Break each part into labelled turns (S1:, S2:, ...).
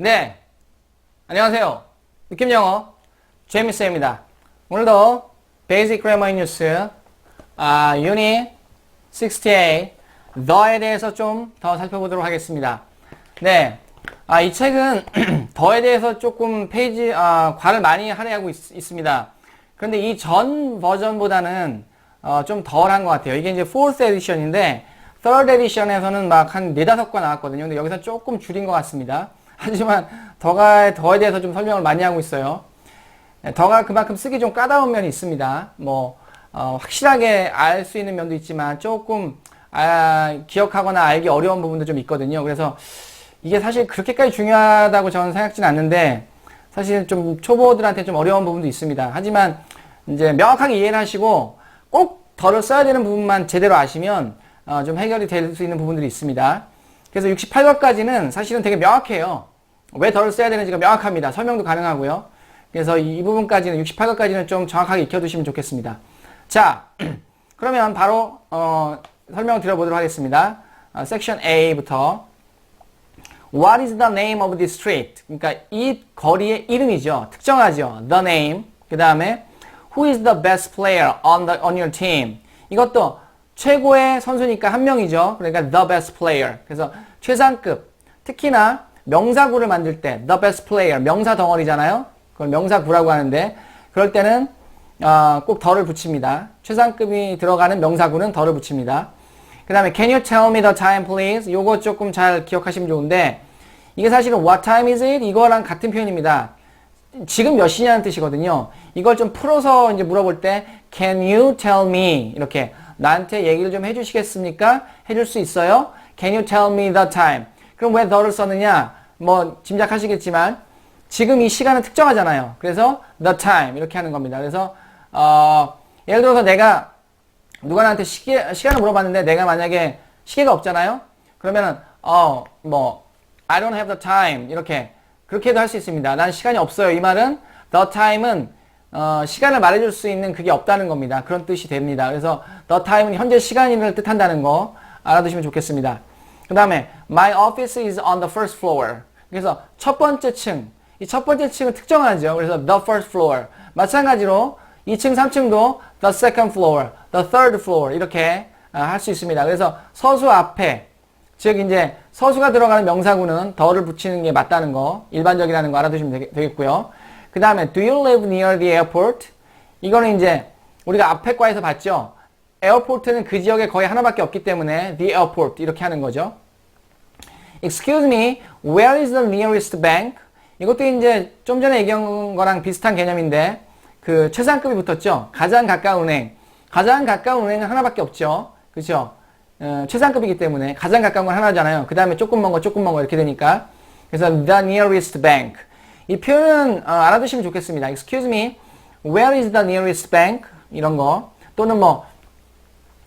S1: 네. 안녕하세요. 느낌 영어 제미스입니다. 오늘도 베이직 그래머 뉴스 아, 유닛 68 더에 대해서 좀 더 살펴보도록 하겠습니다. 네. 아, 이 책은 더에 대해서 조금 페이지 아, 관을 많이 할애하고 있, 습니다 그런데 이 전 버전보다는 어, 좀 덜한 것 같아요. 이게 이제 4th 에디션인데 3rd 에디션에서는 막 한 4, 5권 나왔거든요. 근데 여기서 조금 줄인 것 같습니다. 하지만 더가 더에 대해서 좀 설명을 많이 하고 있어요. 네, 더가 그만큼 쓰기 좀 까다로운 면이 있습니다. 뭐 어, 확실하게 알 수 있는 면도 있지만 조금 아, 기억하거나 알기 어려운 부분도 좀 있거든요. 그래서 이게 사실 그렇게까지 중요하다고 저는 생각지는 않는데 사실 좀 초보들한테 좀 어려운 부분도 있습니다. 하지만 이제 명확하게 이해를 하시고 꼭 덜을 써야 되는 부분만 제대로 아시면 어, 좀 해결이 될 수 있는 부분들이 있습니다. 그래서 68과까지는 사실은 되게 명확해요. 왜 덜을 써야 되는지가 명확합니다. 설명도 가능하고요. 그래서 이, 이 부분까지는 68과까지는 좀 정확하게 익혀두시면 좋겠습니다. 자, 그러면 바로 어, 설명을 드려보도록 하겠습니다. 어, 섹션 A부터 What is the name of this street? 그러니까 이 거리의 이름이죠. 특정하죠. The name. 그 다음에 Who is the best player on, the, on your team? 이것도 최고의 선수니까 한 명이죠. 그러니까 the best player. 그래서 최상급. 특히나 명사구를 만들 때 the best player 명사 덩어리잖아요. 그걸 명사구라고 하는데 그럴 때는 어, 꼭 덜을 붙입니다. 최상급이 들어가는 명사구는 덜을 붙입니다. 그 다음에 Can you tell me the time please? 요거 조금 잘 기억하시면 좋은데 이게 사실은 What time is it? 이거랑 같은 표현입니다. 지금 몇 시냐는 뜻이거든요. 이걸 좀 풀어서 이제 물어볼 때 Can you tell me? 이렇게 나한테 얘기를 좀 해주시겠습니까? 해줄 수 있어요? Can you tell me the time? 그럼 왜 the를 썼느냐? 뭐 짐작하시겠지만 지금 이 시간은 특정하잖아요. 그래서 the time 이렇게 하는 겁니다. 그래서 어, 예를 들어서 내가 누가 나한테 시계, 시간을 물어봤는데 내가 만약에 시계가 없잖아요? 그러면은 어, 뭐 I don't have the time 이렇게 그렇게도 할 수 있습니다. 난 시간이 없어요. 이 말은 the time은 어, 시간을 말해줄 수 있는 그게 없다는 겁니다. 그런 뜻이 됩니다. 그래서 the time은 현재 시간을 뜻한다는 거 알아두시면 좋겠습니다. 그 다음에 my office is on the first floor. 그래서 첫 번째 층. 이 첫 번째 층은 특정하죠. 그래서 the first floor. 마찬가지로 2층, 3층도 the second floor, the third floor 이렇게 아, 할수 있습니다. 그래서 서수 앞에 즉 이제 서수가 들어가는 명사구는 더를 붙이는 게 맞다는 거 일반적이라는 거 알아두시면 되겠고요. 그 다음에 do you live near the airport? 이거는 이제 우리가 앞에 과에서 봤죠. 에어포트는 그 지역에 거의 하나밖에 없기 때문에 the airport 이렇게 하는 거죠. Excuse me, where is the nearest bank? 이것도 이제 좀 전에 얘기한 거랑 비슷한 개념인데 그 최상급이 붙었죠. 가장 가까운 은행. 가장 가까운 은행은 하나밖에 없죠. 그렇죠? 어, 최상급이기 때문에 가장 가까운 건 하나잖아요. 그 다음에 조금 먼 거, 조금 먼 거 이렇게 되니까. 그래서 the nearest bank. 이 표현은 어, 알아두시면 좋겠습니다. Excuse me, where is the nearest bank? 이런 거. 또는 뭐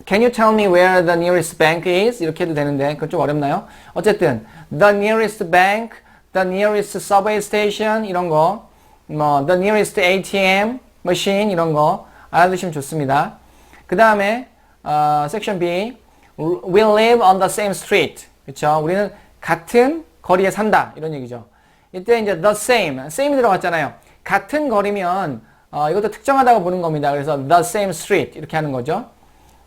S1: Can you tell me where the nearest bank is? 이렇게 해도 되는데 그건 좀 어렵나요? 어쨌든 the nearest bank, the nearest subway station 이런 거, 뭐 the nearest ATM machine 이런 거 알아두시면 좋습니다. 그 다음에 어, 섹션 B, we live on the same street. 그렇죠? 우리는 같은 거리에 산다 이런 얘기죠. 이때 이제 the same, same이 들어갔잖아요. 같은 거리면 어, 이것도 특정하다고 보는 겁니다. 그래서 the same street 이렇게 하는 거죠.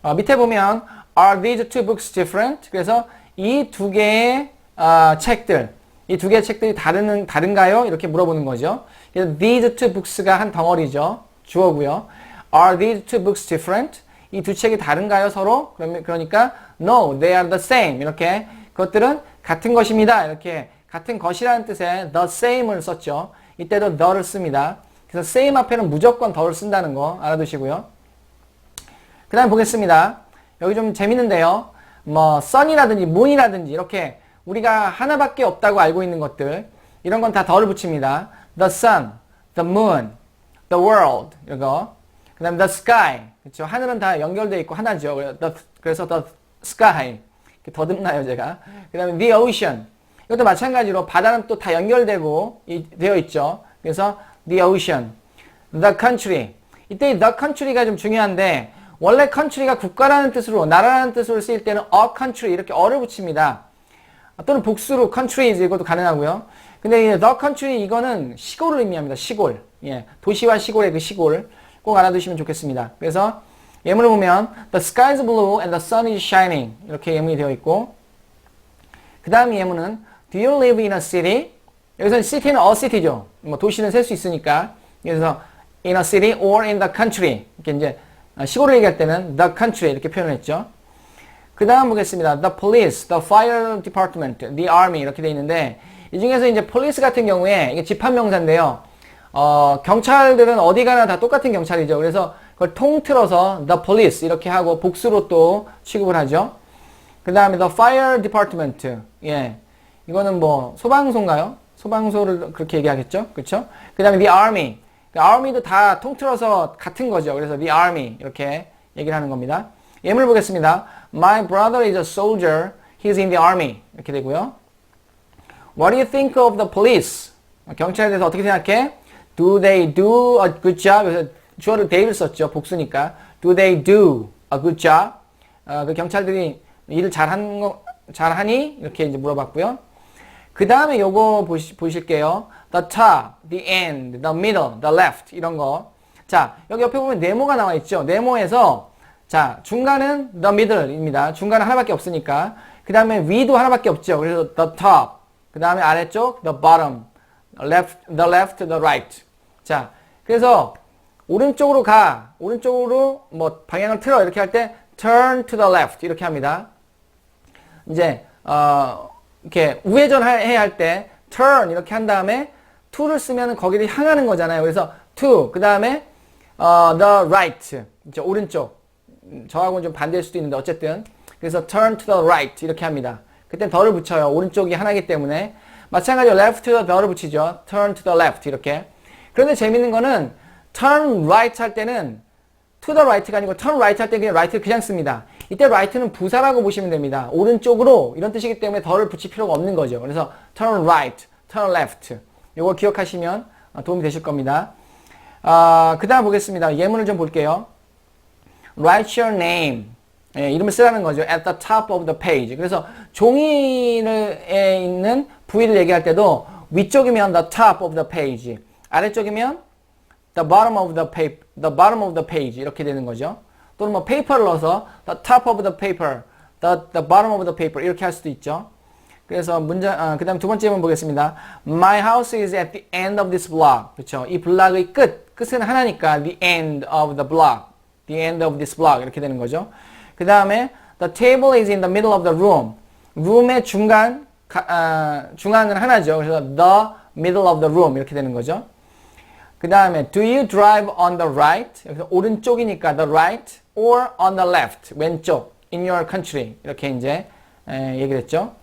S1: 어, 밑에 보면 are these two books different? 그래서 이 두 개의 어, 책들, 이 두 개의 책들이 다른 다른가요? 이렇게 물어보는 거죠. 그래서 these two books가 한 덩어리죠. 주어고요. Are these two books different? 이 두 책이 다른가요, 서로? 그러면 그러니까 no, they are the same. 이렇게 그것들은 같은 것입니다. 이렇게 같은 것이라는 뜻의 the same을 썼죠. 이때도 the를 씁니다. 그래서 same 앞에는 무조건 the를 쓴다는 거 알아두시고요. 그 다음 보겠습니다. 여기 좀 재밌는데요. 뭐 sun이라든지 moon이라든지 이렇게 우리가 하나밖에 없다고 알고 있는 것들 이런 건 다 덜을 붙입니다. the sun, the moon, the world 이거 그 다음에 the sky 그렇죠. 하늘은 다 연결되어 있고 하나죠. 그래서 the sky 더듬나요 제가. 그 다음에 the ocean 이것도 마찬가지로 바다는 또 다 연결되고 되어 있죠. 그래서 the ocean, the country 이때 the country가 좀 중요한데 원래 country가 국가라는 뜻으로 나라라는 뜻으로 쓰일 때는 a country 이렇게 어를 붙입니다. 또는 복수로 countries 이것도 가능하고요. 근데 이 the country 이거는 시골을 의미합니다. 시골. 예. 도시와 시골의 그 시골. 꼭 알아두시면 좋겠습니다. 그래서 예문을 보면 the sky is blue and the sun is shining 이렇게 예문이 되어 있고 그 다음 예문은 do you live in a city? 여기서 city는 a city죠. 뭐 도시는 셀 수 있으니까 그래서 in a city or in the country 이렇게 이제 시골을 얘기할 때는 the country 이렇게 표현했죠. 그 다음 보겠습니다. The police, the fire department, the army 이렇게 돼 있는데 이 중에서 이제 police 같은 경우에 이게 집합명사인데요. 어, 경찰들은 어디 가나 다 똑같은 경찰이죠. 그래서 그걸 통틀어서 the police 이렇게 하고 복수로 또 취급을 하죠. 그 다음에 the fire department. 예. 이거는 뭐 소방서인가요? 소방서를 그렇게 얘기하겠죠. 그렇죠? 그 다음에 the army. 그 army도 다 통틀어서 같은 거죠. 그래서 the army 이렇게 얘기를 하는 겁니다. 예문을 보겠습니다. My brother is a soldier. He's in the army. 이렇게 되고요. What do you think of the police? 경찰에 대해서 어떻게 생각해? Do they do a good job? 그래서 주어를 they를 썼죠. 복수니까. Do they do a good job? 어, 그 경찰들이 일을 잘하는 거, 잘하니? 이렇게 이제 물어봤고요. 그 다음에 요거 보시, 보실게요. The top, the end, the middle, the left 이런 거. 자, 여기 옆에 보면 네모가 나와 있죠. 네모에서 자, 중간은 the middle입니다. 중간은 하나밖에 없으니까. 그 다음에 위도 하나밖에 없죠. 그래서 the top. 그 다음에 아래쪽 the bottom. left, the left, the right. 자, 그래서 오른쪽으로 가. 오른쪽으로 뭐 방향을 틀어 이렇게 할 때 turn to the left 이렇게 합니다. 이제 어 이렇게 우회전 해야 할 때 turn 이렇게 한 다음에 to를 쓰면 거기를 향하는 거잖아요. 그래서 to 그 다음에 어, the right 이제 오른쪽 저하고는 좀 반대일 수도 있는데 어쨌든 그래서 turn to the right 이렇게 합니다. 그때 더를 붙여요. 오른쪽이 하나이기 때문에 마찬가지로 left와 the를 붙이죠. turn to the left 이렇게. 그런데 재밌는 거는 turn right 할 때는 to the right가 아니고 turn right 할 때 그냥 right를 그냥 씁니다. 이때 right는 부사라고 보시면 됩니다. 오른쪽으로 이런 뜻이기 때문에 더를 붙일 필요가 없는 거죠. 그래서 turn right, turn left. 이거 기억하시면 도움이 되실 겁니다. 아, 그 다음 보겠습니다. 예문을 좀 볼게요. Write your name. 예, 이름을 쓰라는 거죠. At the top of the page. 그래서 종이에 있는 부위를 얘기할 때도 위쪽이면 the top of the page. 아래쪽이면 the bottom of the page, the bottom of the page 이렇게 되는 거죠. 또는 뭐 paper를 넣어서 the top of the paper, the, the bottom of the paper 이렇게 할 수도 있죠. 그래서 문장, 아, 그 다음 두 번째 문 보겠습니다. My house is at the end of this block. 그렇죠. 이 블락의 끝, 끝은 하나니까 the end of the block, the end of this block 이렇게 되는 거죠. 그 다음에 the table is in the middle of the room. room의 중간, 가, 아, 중앙은 하나죠. 그래서 the middle of the room 이렇게 되는 거죠. 그 다음에 do you drive on the right? 여기서 오른쪽이니까 the right or on the left 왼쪽 in your country 이렇게 이제 에, 얘기를 했죠.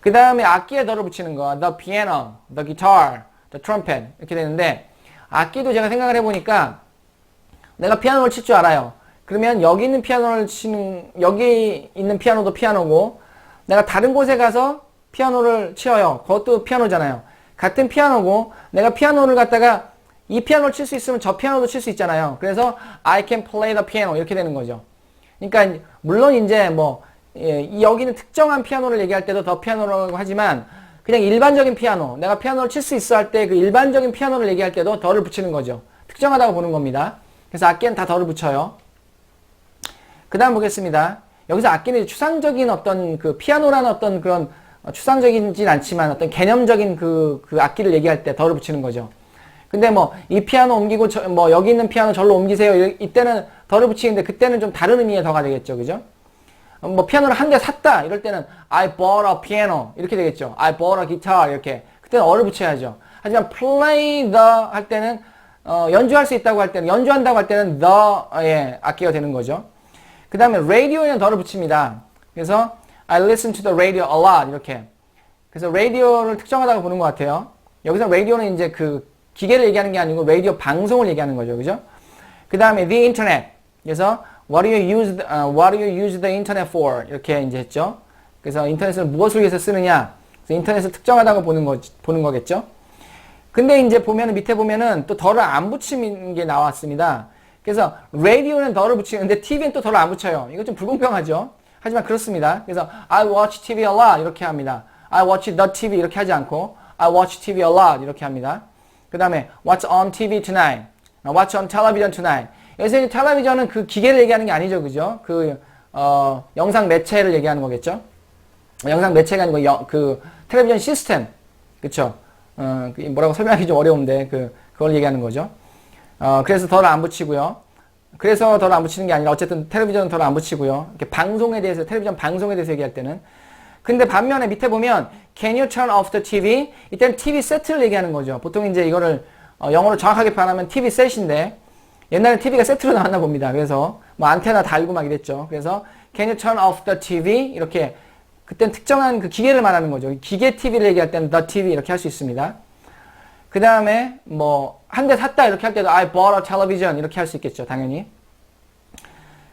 S1: 그 다음에 악기에 덜을 붙이는 거 the piano, the guitar, the trumpet 이렇게 되는데 악기도 제가 생각을 해보니까 내가 피아노를 칠 줄 알아요. 그러면 여기 있는 피아노를 치는 여기 있는 피아노도 피아노고 내가 다른 곳에 가서 피아노를 치어요. 그것도 피아노잖아요. 같은 피아노고 내가 피아노를 갖다가 이 피아노를 칠 수 있으면 저 피아노도 칠 수 있잖아요. 그래서 I can play the piano 이렇게 되는 거죠. 그러니까 물론 이제 뭐 예, 여기는 특정한 피아노를 얘기할 때도 더 피아노라고 하지만 그냥 일반적인 피아노 내가 피아노를 칠 수 있어 할 때 그 일반적인 피아노를 얘기할 때도 더를 붙이는 거죠. 특정하다고 보는 겁니다. 그래서 악기는 다 더를 붙여요. 그 다음 보겠습니다. 여기서 악기는 추상적인 어떤 그 피아노라는 어떤 그런 추상적이진 않지만 어떤 개념적인 그, 그 악기를 얘기할 때 더를 붙이는 거죠. 근데 뭐 이 피아노 옮기고 저, 뭐 여기 있는 피아노 절로 옮기세요. 이때는 더를 붙이는데 그때는 좀 다른 의미의 더가 되겠죠. 그죠? 뭐 피아노를 한 대 샀다. 이럴 때는 I bought a piano. 이렇게 되겠죠. I bought a guitar. 이렇게. 그때는 어를 붙여야죠. 하지만 play the 할 때는 어, 연주할 수 있다고 할 때는 연주한다고 할 때는 the의 악기가 되는 거죠. 그 다음에 radio에는 더를 붙입니다. 그래서 I listen to the radio a lot 이렇게. 그래서 radio를 특정하다고 보는 것 같아요. 여기서 radio는 이제 그 기계를 얘기하는 게 아니고 라디오 방송을 얘기하는 거죠. 그죠? 그 다음에 the internet. 그래서 what do you use uh, what do you use the internet for? 이렇게 이제 했죠. 그래서 인터넷을 무엇을 위해서 쓰느냐? 그래서 인터넷을 특정하다고 보는 거 보는 거겠죠. 근데 이제 보면은 밑에 보면은 또 덜을 안 붙이는 게 나왔습니다. 그래서 라디오는 덜을 붙이는데 TV는 또 덜을 안 붙여요. 이거 좀 불공평하죠. 하지만 그렇습니다. 그래서 I watch TV a lot 이렇게 합니다. I watch the TV 이렇게 하지 않고 I watch TV a lot 이렇게 합니다. 그 다음에 What's on TV tonight? What's on television tonight? 여기서 이제 텔레비전은 그 기계를 얘기하는 게 아니죠, 그죠? 그 어, 영상 매체를 얘기하는 거겠죠? 영상 매체가 아니고 여, 그 텔레비전 시스템, 그쵸? 어, 그 뭐라고 설명하기 좀 어려운데 그 그걸 얘기하는 거죠. 어, 그래서 덜 안 붙이고요. 그래서 덜 안 붙이는 게 아니라 어쨌든 텔레비전은 덜 안 붙이고요. 이렇게 방송에 대해서 텔레비전 방송에 대해서 얘기할 때는 근데 반면에 밑에 보면 Can you turn off the TV? 이때는 TV 세트를 얘기하는 거죠. 보통 이제 이거를 어, 영어로 정확하게 표현하면 TV 셋인데 옛날에 TV가 세트로 나왔나 봅니다. 그래서 뭐 안테나 달고 막 이랬죠. 그래서 Can you turn off the TV? 이렇게 그땐 특정한 그 기계를 말하는 거죠. 기계 TV를 얘기할 때는 the TV 이렇게 할 수 있습니다. 그 다음에 뭐 한 대 샀다 이렇게 할 때도 I bought a television 이렇게 할 수 있겠죠. 당연히.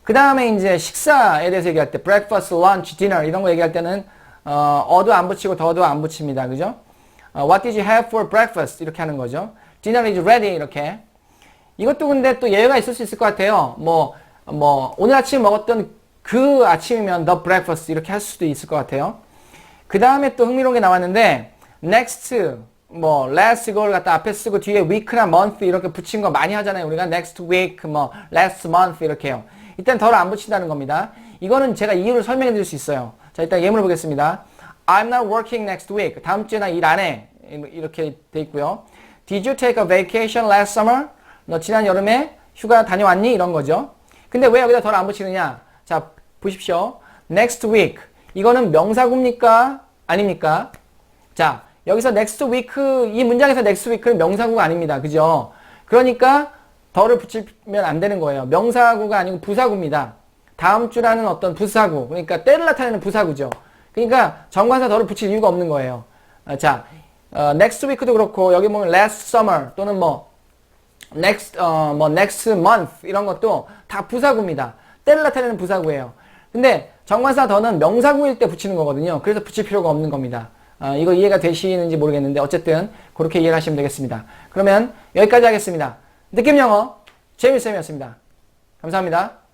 S1: 그 다음에 이제 식사에 대해서 얘기할 때 breakfast, lunch, dinner 이런 거 얘기할 때는 어, 어도 안 붙이고 더도 안 붙입니다. 그죠? 어, what did you have for breakfast? 이렇게 하는 거죠. dinner is ready 이렇게. 이것도 근데 또 예외가 있을 수 있을 것 같아요. 뭐, 뭐, 오늘 아침 먹었던 그 아침이면 the breakfast 이렇게 할 수도 있을 것 같아요. 그 다음에 또 흥미로운 게 나왔는데 next, 뭐 last 이걸 갖다 앞에 쓰고 뒤에 week나 month 이렇게 붙인 거 많이 하잖아요. 우리가 next week, 뭐 last month 이렇게요. 일단 덜 안 붙인다는 겁니다. 이거는 제가 이유를 설명해 드릴 수 있어요. 자, 일단 예문을 보겠습니다. I'm not working next week. 다음 주에 나 일 안 해. 이렇게 돼 있고요. Did you take a vacation last summer? 너 지난 여름에 휴가 다녀왔니? 이런 거죠. 근데 왜 여기다 덜 안 붙이느냐? 자, 보십시오. next week. 이거는 명사구입니까? 아닙니까? 자, 여기서 next week, 이 문장에서 next week는 명사구가 아닙니다. 그죠? 그러니까 덜을 붙이면 안 되는 거예요. 명사구가 아니고 부사구입니다. 다음 주라는 어떤 부사구. 그러니까 때를 나타내는 부사구죠. 그러니까 정관사 덜을 붙일 이유가 없는 거예요. 어, 자, 어, next week도 그렇고 여기 보면 last summer 또는 뭐 next 어, 뭐 next month 이런 것도 다 부사구입니다. 때를 나타내는 부사구예요. 근데 정관사 더는 명사구일 때 붙이는 거거든요. 그래서 붙일 필요가 없는 겁니다. 어, 이거 이해가 되시는지 모르겠는데 어쨌든 그렇게 이해를 하시면 되겠습니다. 그러면 여기까지 하겠습니다. 느낌 영어 재미쌤이었습니다. 감사합니다.